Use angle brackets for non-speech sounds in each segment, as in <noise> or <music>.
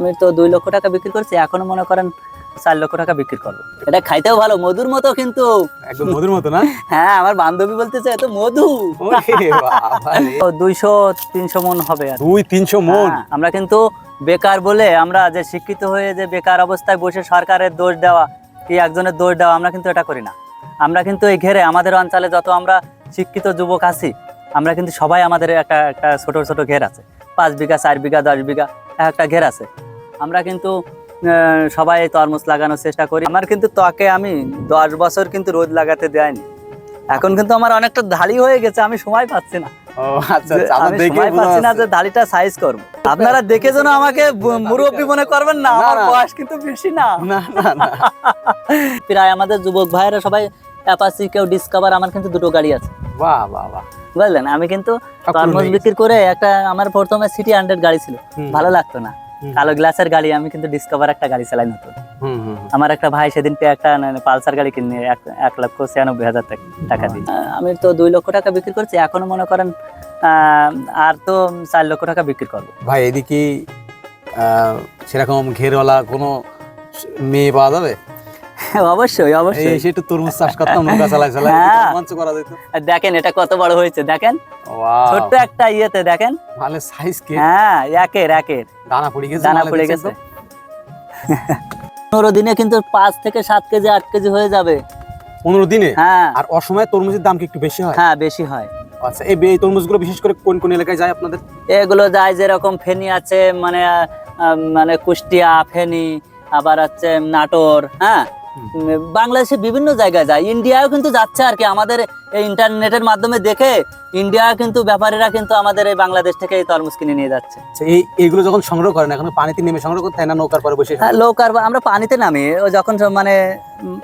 আমি তো দুই লক্ষ টাকা বিক্রি করছি এখনও মনে করেন চার লক্ষ টাকা বিক্রি করব। এটা খাইতেও ভালো মধুর মতো কিন্তু। একদম মধুর মতো না? <laughs> হ্যাঁ আমার বান্ধবী বলতেছে এত মধু। <laughs> দুইশো তিনশো মন হবে দুই তিনশো মন? হ্যাঁ, আমরা কিন্তু বেকার বলে আমরা যে শিক্ষিত হয়ে যে বেকার অবস্থায় বসে সরকারের দোষ দেওয়া কি একজনের দোষ দেওয়া আমরা কিন্তু এটা করি না। আমরা কিন্তু এই ঘেরে আমাদের অঞ্চলে যত আমরা শিক্ষিত যুবক আছি আমরা কিন্তু সবাই আমাদের একটা একটা ছোট ছোট ঘের আছে। পাঁচ বিঘা চার বিঘা দশ বিঘা একটা ঘের আছে। আমরা কিন্তু সবাই তরমুজ লাগানোর চেষ্টা করি। আমার কিন্তু ত্বকে আমি দশ বছর কিন্তু রোদ লাগাতে দেয়নি। এখন কিন্তু আমার অনেকটা ধাড়ি হয়ে গেছে আমি সময় পাচ্ছি না। আচ্ছা আচ্ছা, সাইজ করব। আপনারা দেখে যেন আমাকে মুরব্বী মনে করবেন না আমার বয়স কিন্তু বেশি না। <laughs> প্রায় আমাদের যুবক ভাইয়েরা সবাই অ্যাপাসি কেউ ডিসকভার আমার কিন্তু দুটো গাড়ি আছে। বাহ বাহ বাহ। বুঝলেন? আমি কিন্তু তরমুজ বিক্রি করে একটা আমার প্রথমে সিটি হান্ড্রেড গাড়ি ছিল। ভালো লাগতো না। কালো গ্লাসের গাড়ি আমি কিন্তু ডিসকভার একটা গাড়ি চালাই নতুন। আমার একটা ভাই সেদিনকে একটা পালসার গাড়ি কিনে এক লক্ষ ছিয়ানব্বই হাজার টাকা দিয়ে। আমি তো দুই লক্ষ টাকা বিক্রি করছি এখনও মনে করেন আর তো চার লক্ষ টাকা বিক্রি করব। ভাই এদিকে সেরকম ঘেরওয়ালা কোনো মেয়ে পাওয়া যাবে? অবশ্যই অবশ্যই। তরমুজ চাষ করতাম নৌকা চালাই চালাই হ্যাঁ। করা যেত। দেখেন এটা কত বড় হয়েছে দেখেন। ছোট্ট একটা ইয়েতে দেখেন। ভালো সাইজ কে? হ্যাঁ একের একের। দানা পড়ে গেছে দানা পড়ে গেছে। পনেরো দিনে কিন্তু পাঁচ থেকে সাত কেজি আট কেজি হয়ে যাবে। পনেরো দিনে? হ্যাঁ। আর অসময়ে তরমুজের দাম কি একটু বেশি হয়? হ্যাঁ বেশি হয়। আচ্ছা এই এই তরমুজগুলো বিশেষ করে কোন কোন এলাকায় যায় আপনাদের? এগুলো যায় যেরকম ফেনি আছে মানে মানে কুষ্টিয়া ফেনি আবার হচ্ছে নাটোর হ্যাঁ? বাংলাদেশে বিভিন্ন জায়গায় যায়। ইন্ডিয়াও কিন্তু যাচ্ছে আর কি। আমাদের এই ইন্টারনেটের মাধ্যমে দেখে ইন্ডিয়া কিন্তু ব্যাপারীরা কিন্তু আমাদের এই বাংলাদেশ থেকে এই তরমুজ কিনে নিয়ে যাচ্ছে। আচ্ছা, এই এইগুলো যখন সংগ্রহ করেন এখন পানিতে নেমে সংগ্রহ করতে হয় না নৌকার পরে বসে? হ্যাঁ লৌকার বা- আমরা পানিতে নামি ও যখন মানে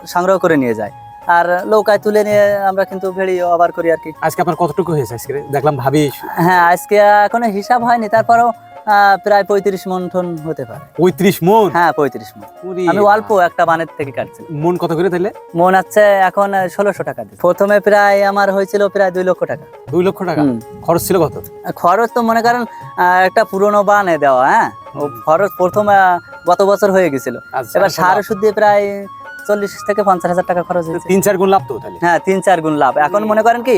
সংগ্রহ করে নিয়ে যায়। আর লৌকায় তুলে নিয়ে আমরা কিন্তু ভেড়ি আবার করি আর কি। আজকে আপনার কতটুকু হয়েছে আজকে? দেখলাম ভাবি হ্যাঁ আজকে এখনও হিসাব হয়নি। তারপরেও প্রায় পঁয়ত্রিশ মন টন হতে পারে। পঁয়ত্রিশ মন? হ্যাঁ পঁয়ত্রিশ মন। আমি অল্প একটা বানের থেকে কাটছি মন কত করে তাহলে? মন আছে এখন ষোলোশো টাকা দিয়ে। প্রথমে প্রায় আমার হয়েছিল প্রায় দুই লক্ষ টাকা। দুই লক্ষ টাকা? খরচ ছিল কত? খরচ তো মনে করেন আহ, একটা পুরনো বানে দেওয়া হ্যাঁ? খরচ প্রথম গত বছর হয়ে গেছিল। আচ্ছা, এবার আচ্ছা, সার লাভ। ওষুধ দিয়ে প্রায় চল্লিশ থেকে পঞ্চাশ হাজার টাকা খরচ হয়েছে। তিন চার গুণ লাভ তো হ্যাঁ তিন চার গুণ লাভ। এখন মনে করেন কি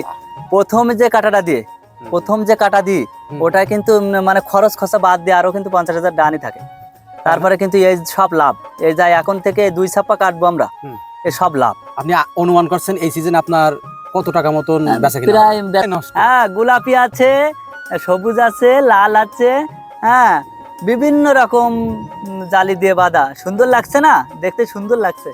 প্রথম যে কাটাটা দিয়ে। প্রথম যে কাটা দিই ওটা কিন্তু মানে খরচ খরচা বাদ দিয়ে আরও কিন্তু পঞ্চাশ হাজার ডানি থাকে। তারপরে কিন্তু এই সব লাভ। এই যাই এখন থেকে দুই ছাপ্পা কাটবো আমরা এই সব লাভ। আপনি অনুমান করছেন এই সিজন আপনার কত টাকা মতন বেচা কিনা? প্রায়। হ্যাঁ গোলাপি আছে সবুজ আছে লাল আছে হ্যাঁ বিভিন্ন রকম জালি দিয়ে বাঁধা। সুন্দর লাগছে না? দেখতে সুন্দর লাগছে।